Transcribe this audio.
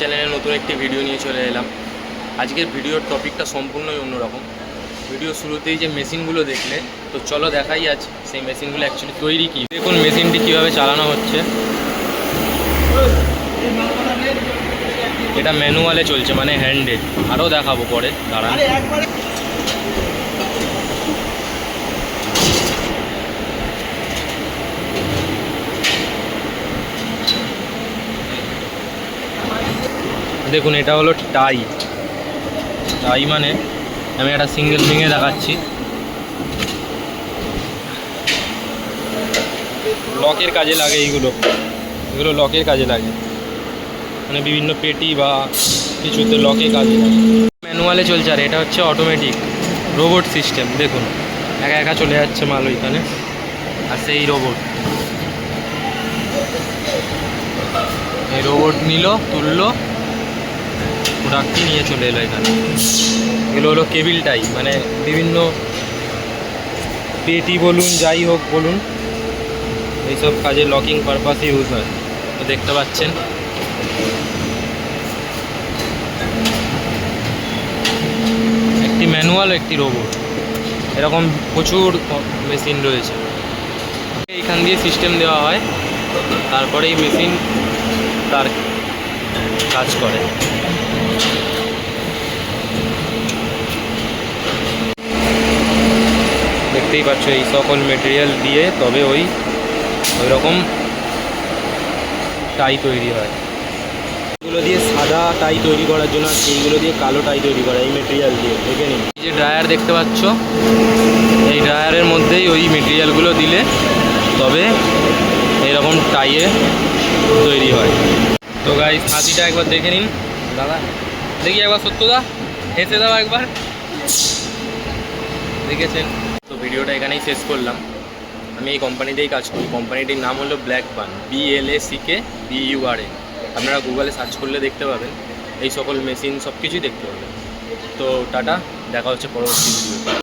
চ্যানেলে নতুন একটি ভিডিও নিয়ে চলে এলাম। আজকের ভিডিওর টপিকটা সম্পূর্ণই অন্যরকম। ভিডিও শুরুতেই যে মেশিনগুলো দেখলে, তো চলো দেখাই আজ সেই মেশিনগুলো অ্যাকচুয়ালি তৈরি কি। দেখুন মেশিনটি কীভাবে চালানো হচ্ছে। এটা ম্যানুয়ালে চলছে মানে হ্যান্ডে আরও দেখাবো পরে, দাঁড়ান। দেখুন, এটা হলো টাই। টাই মানে আমি একটা সিঙ্গেল ভেঙে দেখাচ্ছি। লকের কাজে লাগে এইগুলো। এগুলো লকের কাজে লাগে। মানে বিভিন্ন পেটি বা কিছুতে লকে কাজে লাগে ম্যানুয়ালে চলছে, আর এটা হচ্ছে অটোমেটিক রোবট সিস্টেম দেখুন। একা একা চলে যাচ্ছে মাল ওইখানে, আর সেই রোবট এই রোবট নিল, তুললো প্রোডাক্টটি নিয়ে চলে এলো এখানে। এগুলো হলো কেবিল টাই মানে বিভিন্ন পেটি বলুন, যাই হোক বলুন, এইসব কাজে লকিং পারপাসে ইউজ হয়। তো দেখতে পাচ্ছেন। একটি ম্যানুয়াল একটি রোবট এরকম প্রচুর মেশিন রয়েছে। এইখান দিয়ে সিস্টেম দেওয়া হয়, তারপরে এই মেশিন তার কাজ করে। দেখতেই পাচ্ছ এই সকল মেটেরিয়াল দিয়ে তবে ওই ওই রকম টাই তৈরি হয়। এগুলো দিয়ে সাদা টাই তৈরি করার জন্য আর এইগুলো দিয়ে কালো টাই তৈরি করা এই মেটেরিয়াল দিয়ে, দেখে নিন। এই যে ড্রায়ার দেখতে পাচ্ছ, এই ড্রায়ারের মধ্যেই ওই মেটেরিয়ালগুলো দিলে তবে এরকম টাইয়ে তৈরি হয়। তো গাই হাতিটা একবার দেখে নিন। দাদা? দেখি একবার সত্যদা। হেসে দাও একবার। দেখেছেন? তো ভিডিওটা এখানেই শেষ করলাম। আমি এই কোম্পানিতেই কাজ করি। কোম্পানিটির নাম হলো black bun B L A C K B U R A আপনারা গুগলে সার্চ করলে দেখতে পাবেন। এই সকল মেশিন সব কিছুই দেখতে পাবেন। তো টাটা, দেখা হচ্ছে পরবর্তী ভিডিও